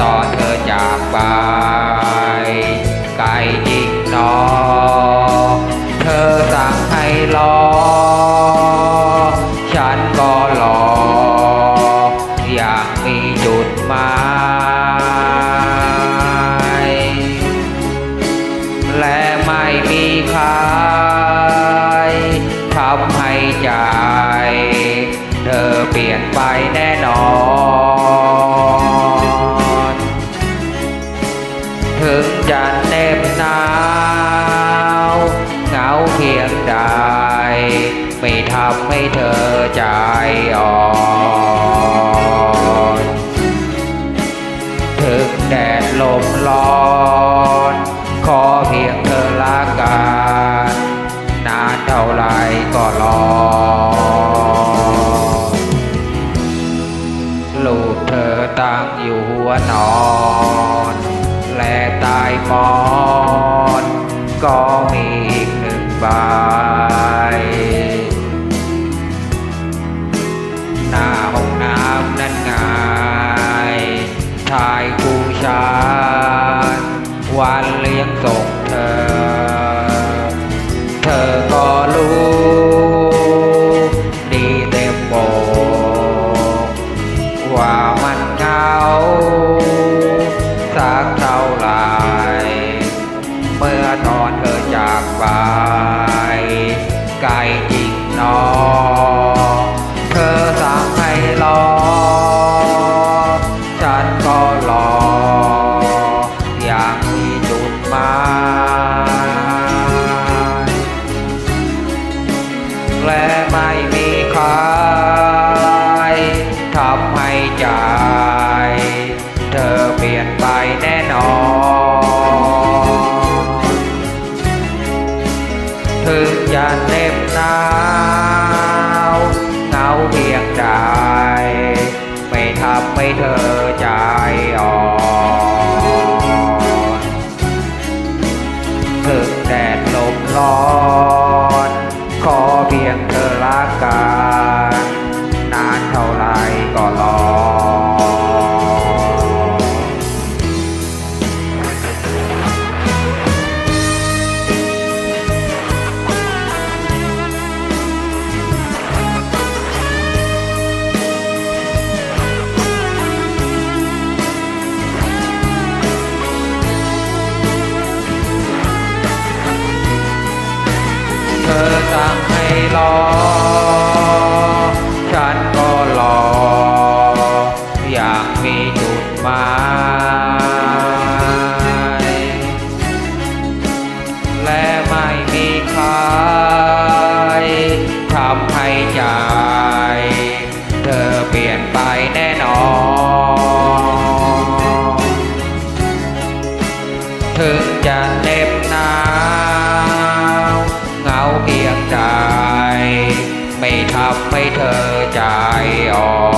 ตอนเธอจากไปไกลจริงหนอเธอสั่งให้รอ ฉันก็รอ อยากมีจุดหมายและไม่มีใครทำให้ใจ เธอเปลี่ยนไปแน่นอน ไม่ทำให้เธอใจอ่อนถึงแดดลมร้อนขอเพียงเธอละกันนานเท่าไรก็รอลูกเธอตั้งอยู่หัวนอนและตายมอนก็มีอีก้ผู้ชายวันเลี้ยงส่งเธอ เธอก็รู้ดีเต็มโบกว่ามันเหงาสักเท่าไหรเมื่อตอนเธอจากไปไกลจริงนอ และไม่มีใครทำให้ใจ เธอเปลี่ยนไปแน่นอน ถึงจะเหน็บหนาวเหงาเพียงใดไม่ทำให้เธอ อสั่งให้รอ ฉันก็รอ อยากมีจุดหมายและไม่มีใครทำให้ใจเธอเปลี่ยนไปแน่นอน ถึงจะเหน็บหนาวเหงาเพีย ใดไม่ทำให้เธอใจอ่อน